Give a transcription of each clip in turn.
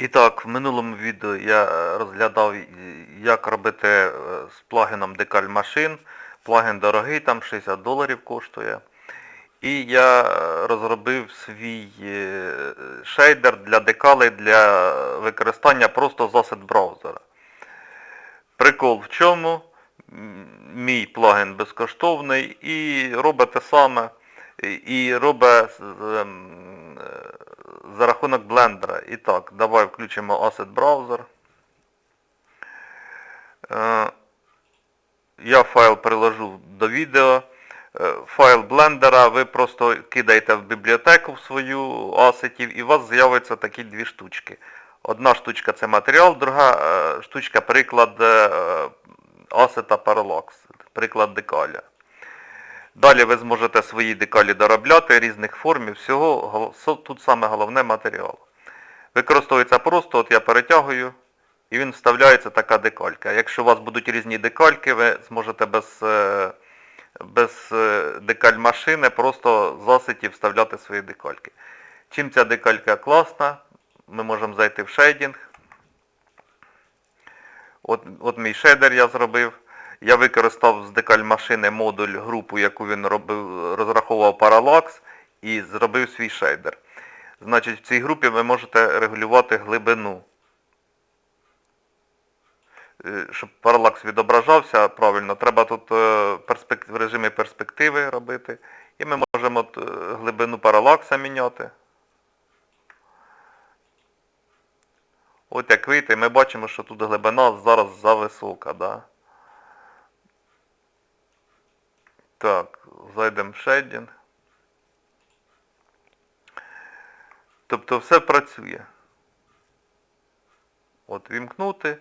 І так, в минулому відео я е, розглядав, е, як робити е, з плагіном Decal Machine. Плагін дорогий, там 60 доларів коштує. І я розробив свій шейдер для декалей для використання просто з асет браузера. Прикол в чому? Мій плагін безкоштовний і робить те саме. І- робить ем, за рахунок блендера. І так, давай включимо Asset Browser. Е, Я файл приложу до відео. Е, Файл блендера ви просто кидаєте в бібліотеку в свою асетів і у вас з'являться такі дві штучки. Одна штучка це матеріал, друга е, штучка приклад асета Parallax, приклад декаля. Далі ви зможете свої декалі доробляти різних форм і всього. Тут саме головне матеріал. Використовується просто, от я перетягую, і він вставляється така декалька. Якщо у вас будуть різні декальки, ви зможете без, е, без е, декаль машини просто з асетів вставляти свої декальки. Чим ця декалька класна, ми можемо зайти в шейдінг. От, от мій шейдер я зробив. Я використав з декаль машини модуль групу, яку він робив, розраховував паралакс і зробив свій шейдер. Значить, в цій групі ви можете регулювати глибину. Е, Щоб паралакс відображався правильно, треба тут е, в режимі перспективи робити. І ми можемо е, глибину паралакса міняти. От як вийти, ми бачимо, що тут глибина зараз зависока, да? Так, зайдемо в шейдінг. Тобто все працює. От вімкнути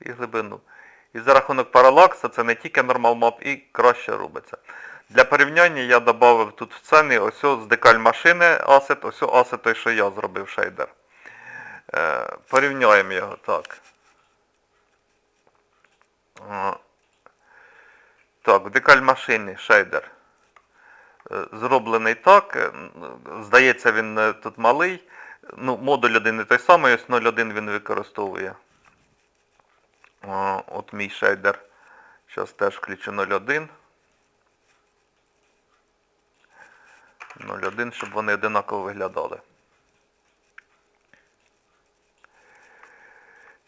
і глибину. І за рахунок паралакса це не тільки нормал мап і краще робиться. Для порівняння я додав тут в ціни ось з декаль машини асет, ось асет той, що я зробив шейдер. Е, порівняємо його так. Так, декаль машині шейдер. Е, Зроблений так. е, Здається, він е, тут малий. Ну, модуль один не той самий, ось 0.1 він використовує. От мій шейдер. Зараз теж включу 0.1. 0.1, щоб вони одинаково виглядали.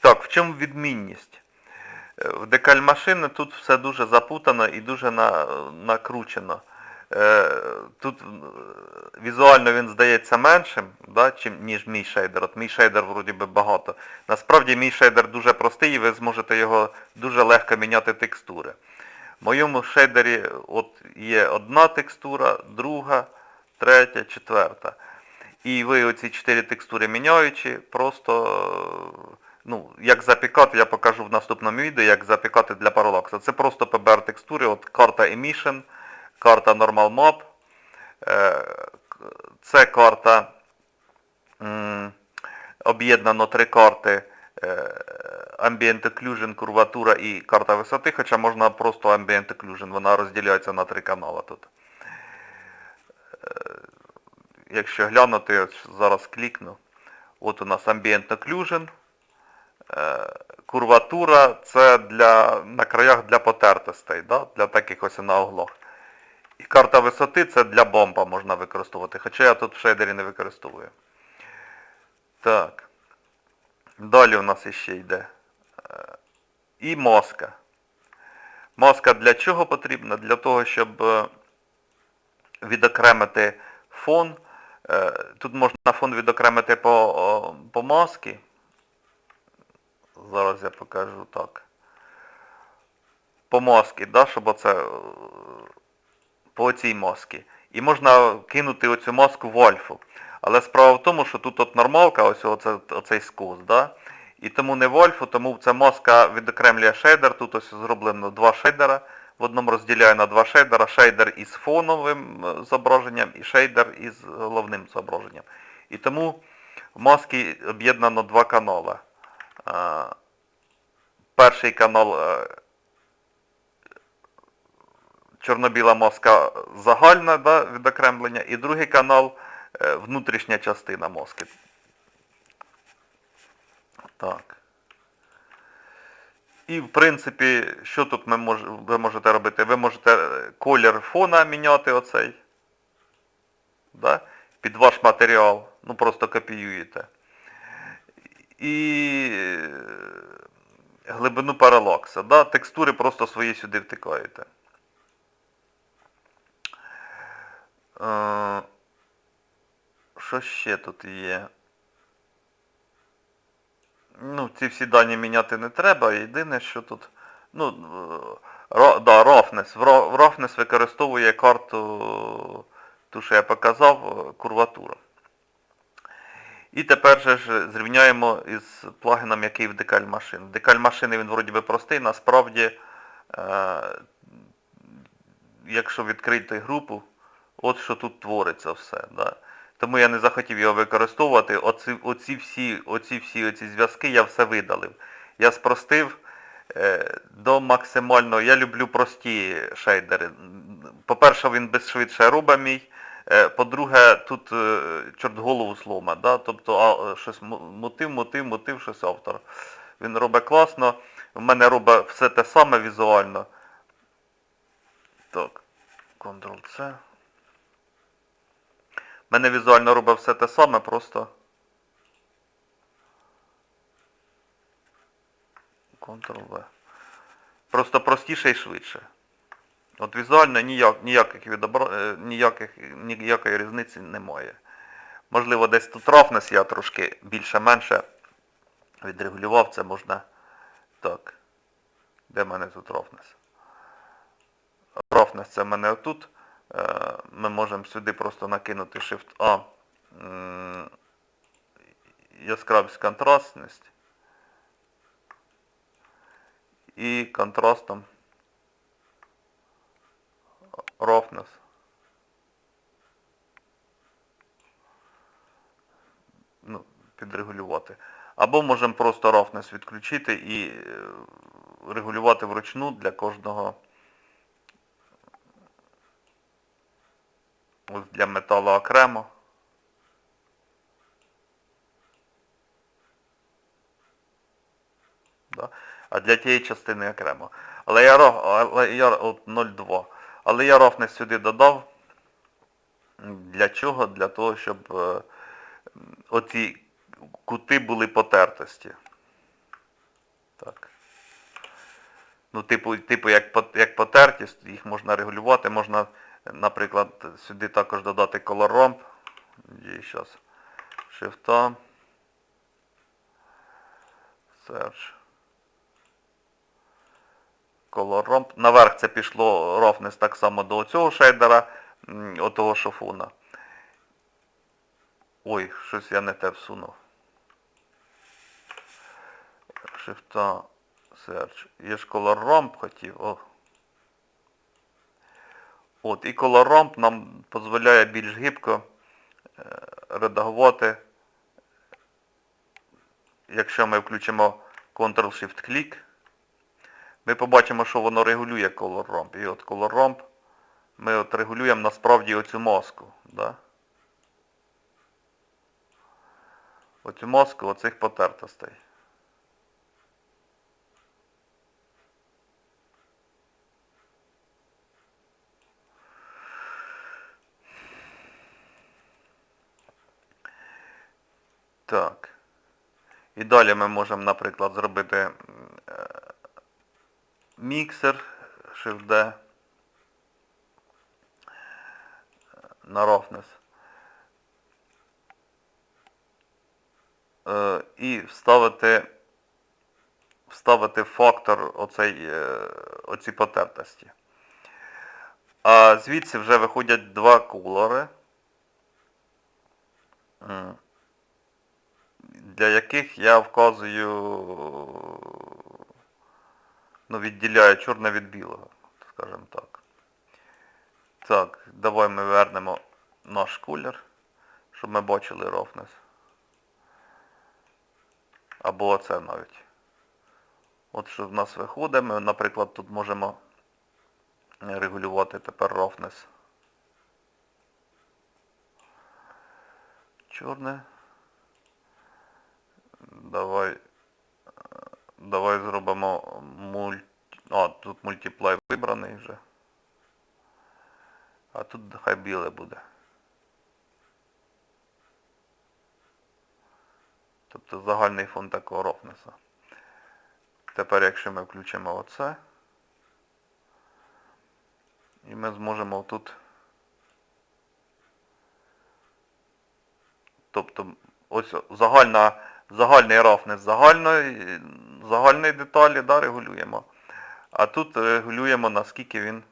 Так, в чому відмінність? В декаль машини тут все дуже запутано і дуже на, накручено. Е, Тут візуально він здається меншим, да, чим, ніж мій шейдер. От мій шейдер вроді би багато. Насправді мій шейдер дуже простий і ви зможете його дуже легко міняти текстури. В моєму шейдері от є одна текстура, друга, третя, четверта. І ви оці чотири текстури міняючи, просто, ну, як запікати, я покажу в наступному відео, як запікати для паралакса. Це просто PBR текстури, от карта Emission, карта Normal Map, е, це карта об'єднано три карти е, Ambient Occlusion, курватура і карта висоти, хоча можна просто Ambient Occlusion, вона розділяється на три канали тут. Якщо глянути, зараз клікну. От у нас Ambient Occlusion. Е, Курватура це для, на краях для потертостей, да? для таких ось на углах. І карта висоти це для бомба можна використовувати, хоча я тут в шейдері не використовую. Так. Далі у нас іще йде. Е, І маска. Маска для чого потрібна? Для того, щоб е, відокремити фон. Тут можна фон відокремити по, по маски. Зараз я покажу так. По маски, да, щоб оце е, по цій масці. І можна кинути оцю маску в альфу. Але справа в тому, що тут от нормалка, ось оце, оцей скос, да? І тому не в тому ця маска відокремлює шейдер. Тут ось зроблено два шейдера. В одному розділяю на два шейдера. Шейдер із фоновим е, зображенням і шейдер із головним зображенням. І тому в масці об'єднано два канали. Е, Перший канал е, чорно-біла маска загальна да, відокремлення, і другий канал е, внутрішня частина маски. Так. І в принципі, що тут ми мож, ви можете робити? Ви можете колір фона міняти оцей. Да? Під ваш матеріал. Ну просто копіюєте. І е, глибину паралакса. Да? Текстури просто свої сюди втикаєте. Е, Що ще тут є? Ну, ці всі дані міняти не треба. Єдине, що тут. Ну, е, да, Roughness. Roughness використовує карту, ту, що я показав, курватуру. І тепер же ж зрівняємо із плагіном, який в Machine. В Decal Machine він вроді би простий, насправді, е, якщо відкрити групу, от що тут твориться все. Да. Тому я не захотів його використовувати. Оці, оці всі, оці всі оці зв'язки я все видалив. Я спростив е, до максимального. Я люблю прості шейдери. По-перше, він безшвидше робить мій. Е, По-друге, тут е, чорт голову слома, да? тобто а, е, щось мотив, мотив, мотив, щось автор. Він робить класно. В мене робить все те саме візуально. Так, Ctrl-C. В мене візуально робить все те саме, просто. Ctrl-V. Просто простіше і швидше. От візуально ніяк, ніяких відобра... е, ніяких, ніякої різниці немає. Можливо, десь тут roughness я трошки більше-менше відрегулював, це можна. Так. Де в мене тут roughness? Roughness це в мене отут. Е, Ми можемо сюди просто накинути Shift-A. Яскравість контрастність. І контрастом roughness. Ну, підрегулювати. Або можемо просто roughness відключити і е, регулювати вручну для кожного. Ось для металу окремо. А для тієї частини окремо. Але я, але я от 0,2. Але я roughness сюди додав. Для чого? Для того, щоб е, оці кути були потертості. Так. Ну, типу, типу як, як потертість, їх можна регулювати. Можна, наприклад, сюди також додати color romp. І зараз. Shift. Search. Color romp. Наверх це пішло roughness так само до цього шейдера, отого шофуна. Ой, щось я не те всунув. Shift Search. Є ж Color Romp хотів. О. От, і Color Romp нам дозволяє більш гибко е, редагувати. Якщо ми включимо Ctrl-Shift-Click, ми побачимо, що воно регулює Color Romp. І от Color Romp ми от регулюємо насправді оцю маску. Да? Оцю маску оцих потертостей. Так. І далі ми можемо, наприклад, зробити міксер Shift-D на roughness. Е, І вставити, вставити фактор оцей, е, оці потертості. А звідси вже виходять два кольори. М для яких я вказую, ну, відділяю чорне від білого, скажімо так. Так, давай ми вернемо наш колір, щоб ми бачили roughness. Або оце навіть. От що в нас виходить, ми, наприклад, тут можемо регулювати тепер roughness. Чорне. Давай Давай зробимо мульт... А, тут мультиплай вибраний вже. А тут хай біле буде. Тобто загальний фон такого рофнеса. Тепер якщо ми включимо оце, і ми зможемо тут, тобто ось загальна, загальний рафнес загальної, загальної деталі да, регулюємо. А тут регулюємо наскільки він,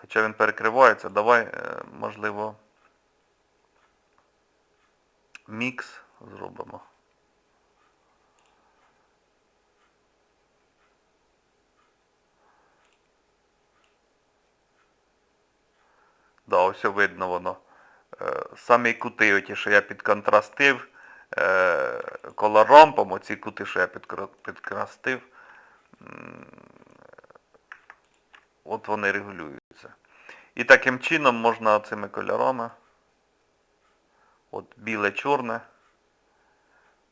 хоча він перекривається, давай, е, можливо, мікс зробимо. Да, ось видно воно. Е, Самі кути, оті, що я підконтрастив колорампом, оці кути, що я підкрастив, от вони регулюються. І таким чином можна цими кольорами, от біле, чорне,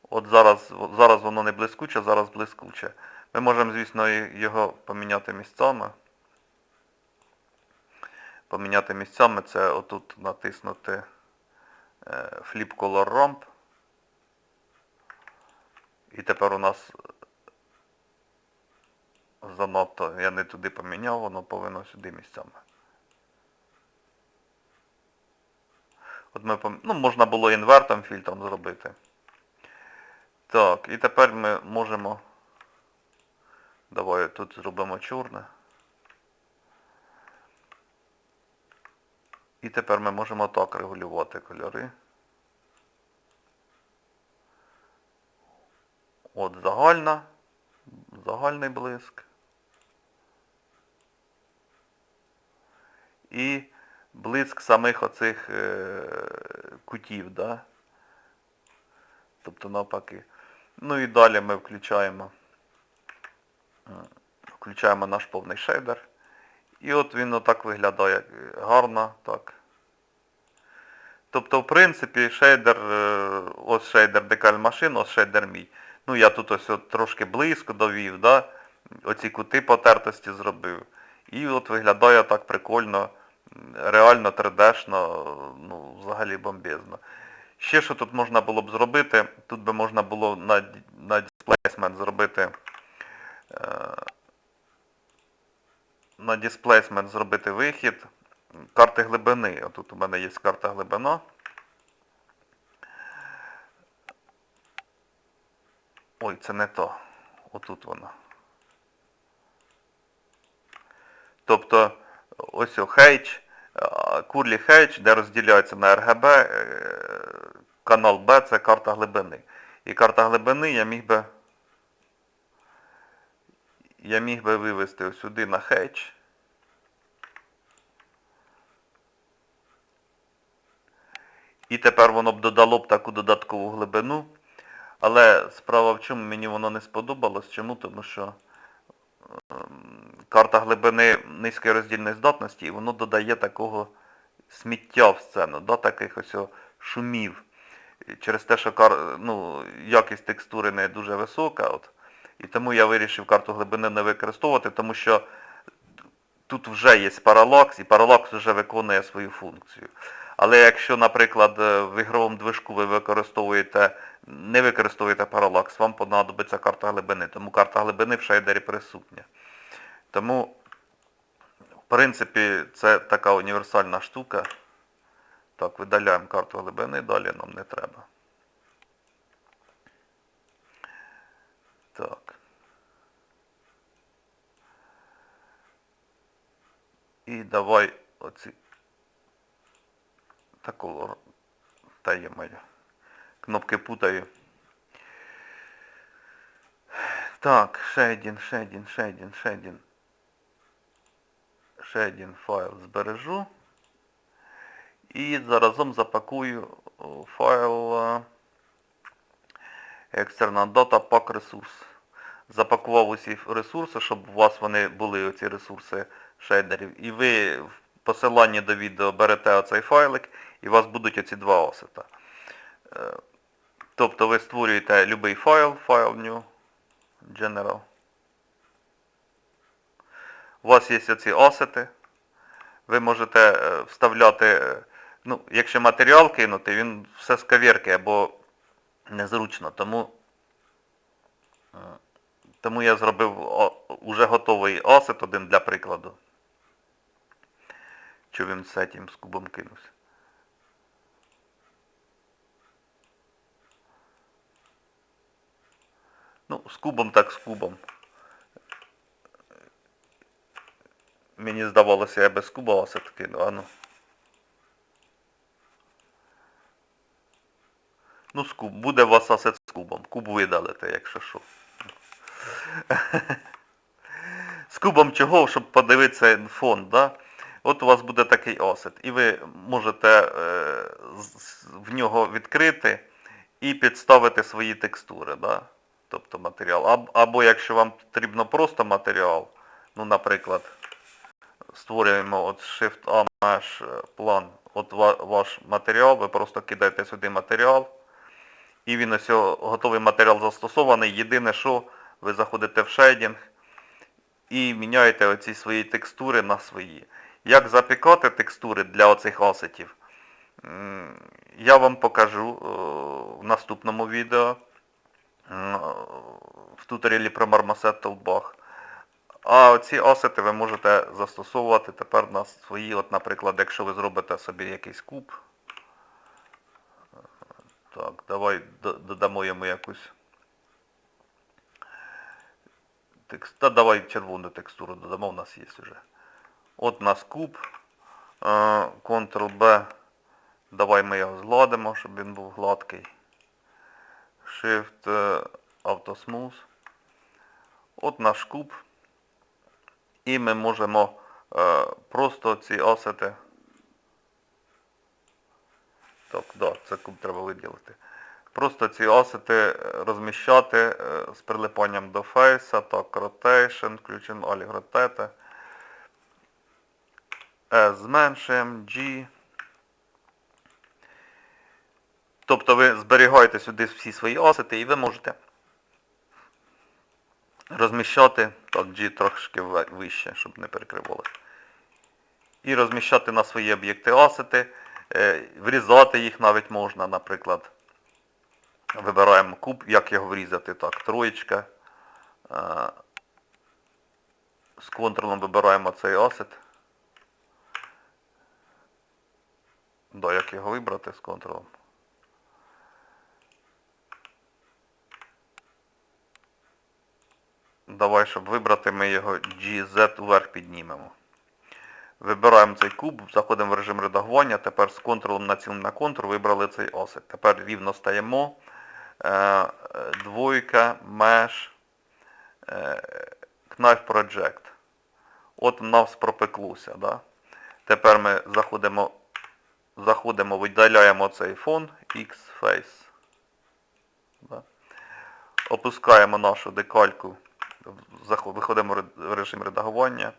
от зараз, зараз воно не блискуче, зараз блискуче. Ми можемо, звісно, його поміняти місцями. Поміняти місцями це отут натиснути е, Flip Color Ramp. І тепер у нас занадто, я не туди поміняв, воно повинно сюди місцями. От ми пом... ну, можна було інвертом фільтром зробити. Так, і тепер ми можемо. Давай тут зробимо чорне. І тепер ми можемо так регулювати кольори. От загальна, загальний блиск. І блиск самих оцих е, кутів, да? Тобто навпаки. Ну і далі ми включаємо, е, включаємо наш повний шейдер. І от він отак виглядає гарно, так. Тобто, в принципі, шейдер, е, ось шейдер декаль машин, ось шейдер мій. Ну, я тут ось от трошки близько довів, да? оці кути потертості зробив. І от виглядає так прикольно, реально 3D-шно, ну, взагалі бомбезно. Ще що тут можна було б зробити, тут би можна було на, на displacement зробити е, на displacement зробити вихід карти глибини. Отут у мене є карта глибина. Ой, це не то. Отут вона. Тобто ось о хейдж, курлі хейдж, де розділяється на RGB, е, канал B це карта глибини. І карта глибини я міг би я міг би вивести сюди на хедж. І тепер воно б додало б таку додаткову глибину. Але справа в чому мені воно не сподобалось. Чому? Тому що ем, карта глибини низької роздільної здатності, і воно додає такого сміття в сцену, да, таких ось шумів. Через те, що кар... ну, якість текстури не дуже висока. От. І тому я вирішив карту глибини не використовувати, тому що тут вже є паралакс, і паралакс вже виконує свою функцію. Але якщо, наприклад, е, в ігровому движку ви використовуєте, не використовуєте паралакс, вам понадобиться карта глибини, тому карта глибини в шейдері присутня. Тому, в принципі, це така універсальна штука. Так, видаляємо карту глибини, далі нам не треба. Так. І давай оці такого та є моя. Кнопки путаю. Так, один, ще один. Ще один файл збережу. І заразом запакую файл е, external data pack ресурс. Запакував усі ресурси, щоб у вас вони були оці ресурси шейдерів. І ви в посиланні до відео берете оцей файлик і у вас будуть оці два осета. Е, Тобто ви створюєте будь-який файл, файл new, general. У вас є оці осети. Ви можете е, вставляти, е, ну, якщо матеріал кинути, він все з кавірки або незручно. Тому, тому я зробив уже готовий осет один для прикладу. Що він з цим з кубом кинувся. Ну, з кубом так з кубом. Мені здавалося, я без куба осет кину, а ну. Ну, з куб. Буде у вас осет з кубом. Куб видалите, якщо що. З кубом чого? Щоб подивитися фон, да? От у вас буде такий осет. І ви можете е, в нього відкрити і підставити свої текстури, да? Тобто матеріал. Або якщо вам потрібно просто матеріал, ну, наприклад, створюємо от Shift-A Mesh е, план, от ваш матеріал, ви просто кидаєте сюди матеріал, і він ось готовий матеріал застосований. Єдине, що ви заходите в шейдінг і міняєте оці свої текстури на свої. Як запікати текстури для оцих асетів, я вам покажу е, в наступному відео в туторіалі про Marmoset Toolbar. А ці асети ви можете застосовувати тепер на свої, от, наприклад, якщо ви зробите собі якийсь куб. Так, давай додамо йому якусь. Текст... Та давай червону текстуру додамо, у нас є вже. От у нас куб. Е, Ctrl-B. Давай ми його згладимо, щоб він був гладкий. Shift е, Auto Smooth. От наш куб. І ми можемо е, просто ці осети. Так, да, це куб треба виділити. Просто ці осети е, розміщати з прилипанням до фейса, так, rotation, включимо Rotate. S зменшуємо, G. Тобто ви зберігаєте сюди всі свої осети і ви можете розміщати, так, G трошки вище, щоб не перекривалося. І розміщати на свої об'єкти осети, е, врізати їх навіть можна, наприклад. Вибираємо куб, як його врізати, так, троєчка. Е, З контролем вибираємо цей осет. Да, як його вибрати з контролем? Давай, щоб вибрати, ми його GZ вверх піднімемо. Вибираємо цей куб, заходимо в режим редагування, тепер з контролем націлимо на контур, вибрали цей осет. Тепер рівно стаємо. Е, е, Двойка, Mesh, Knife Project. От нас пропеклося. Да? Тепер ми заходимо, заходимо, видаляємо цей фон X-Face. Да? Опускаємо нашу декальку, виходимо в режим редагування.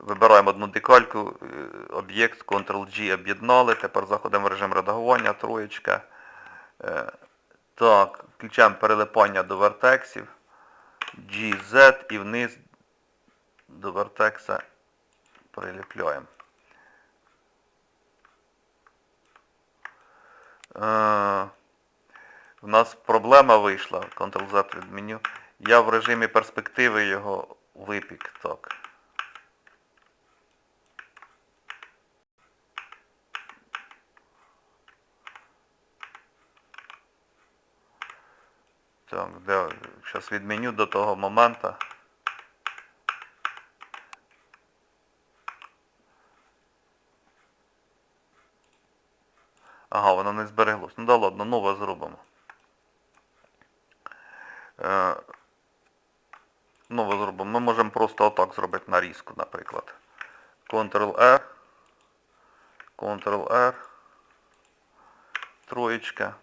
Вибираємо одну декальку, е, об'єкт, Ctrl-G об'єднали, тепер заходимо в режим редагування, троєчка. Е, Так, включаємо перелипання до вертексів, GZ і вниз до вертекса приліпляємо. Е, В нас проблема вийшла, Ctrl-Z від меню. Я в режимі перспективи його випік. Так. Так, де зараз відміню до того моменту. Ага, воно не збереглось. Ну да ладно, нове зробимо. Нове зробимо. Ми можемо просто отак зробити нарізку, наприклад. Ctrl-R. Ctrl-R. Троєчка.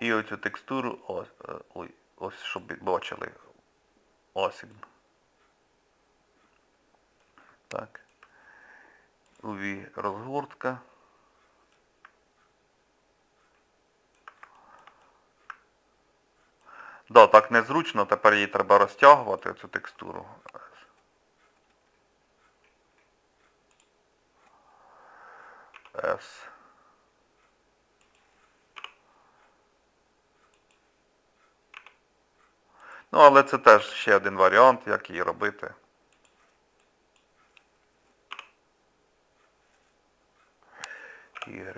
І оцю текстуру, ось, е, ой, ось щоб бачили. Ось. він. Так. UV розгортка. Да, так незручно, тепер її треба розтягувати, цю текстуру. S. Ну, але це теж ще один варіант, як її робити. Y.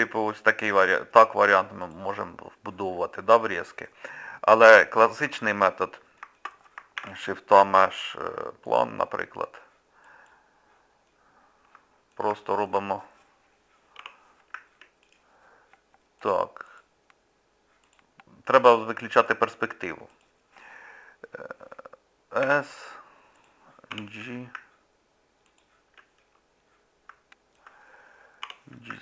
Типу ось такий варіант, так варіант ми можемо вбудовувати, да, врізки. Але класичний метод Shift Mesh е, план, наприклад. Просто робимо так. Треба виключати перспективу. Е, S, G.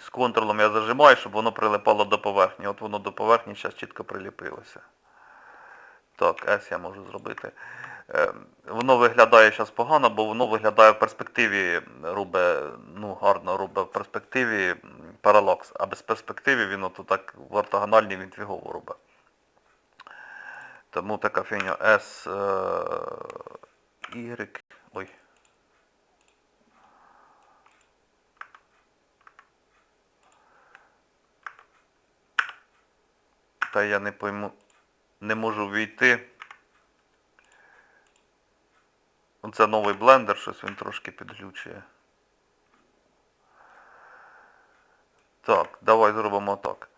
З контролом я зажимаю, щоб воно прилипало до поверхні. От воно до поверхні зараз чітко приліпилося. Так, S я можу зробити. Е, Воно виглядає зараз погано, бо воно виглядає в перспективі, робить, ну гарно робить в перспективі паралакс, а без перспективи він ото так в ортогональній він фігово робить. Тому така фігня S, Y, ой. Та я не пойму, не можу війти. Це новий блендер, щось він трошки підглючує. Так, давай зробимо так.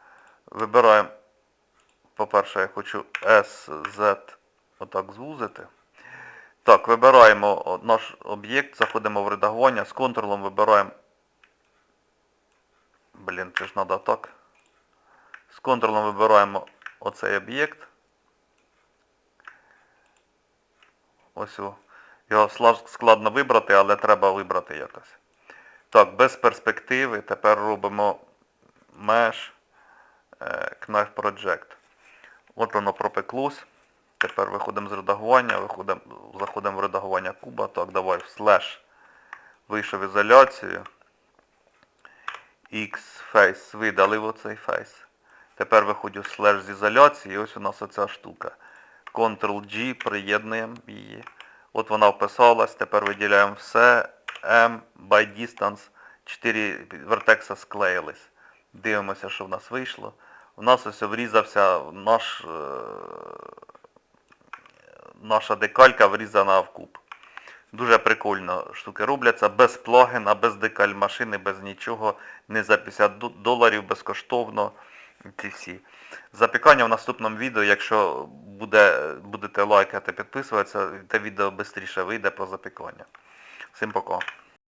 Вибираємо, по-перше, я хочу SZ отак звузити. Так, вибираємо наш об'єкт, заходимо в редагування, з контролом вибираємо. Блін, це ж треба так. З контролом вибираємо оцей об'єкт. Ось. Його складно вибрати, але треба вибрати якось. Так, без перспективи. Тепер робимо Mesh е, Knife Project. От воно пропеклось. Тепер виходимо з редагування, виходимо, заходимо в редагування куба. Так, давай в слеш. Вийшов ізоляцію. X-Face, видалив оцей фейс. Тепер виходжу слеш з ізоляції, ось у нас оця штука. Ctrl-G, приєднуємо її. От вона вписалась, тепер виділяємо все. M by distance. 4 вертекса склеїлись. Дивимося, що в нас вийшло. У нас ось врізався наш, е, наша декалька врізана в куб. Дуже прикольно штуки робляться, без плагіна, без декаль машини, без нічого, не за 50 доларів, безкоштовно. Ці всі. Запікання в наступному відео, якщо буде, будете лайкати, підписуватися, те відео швидше вийде про запікання. Всім пока.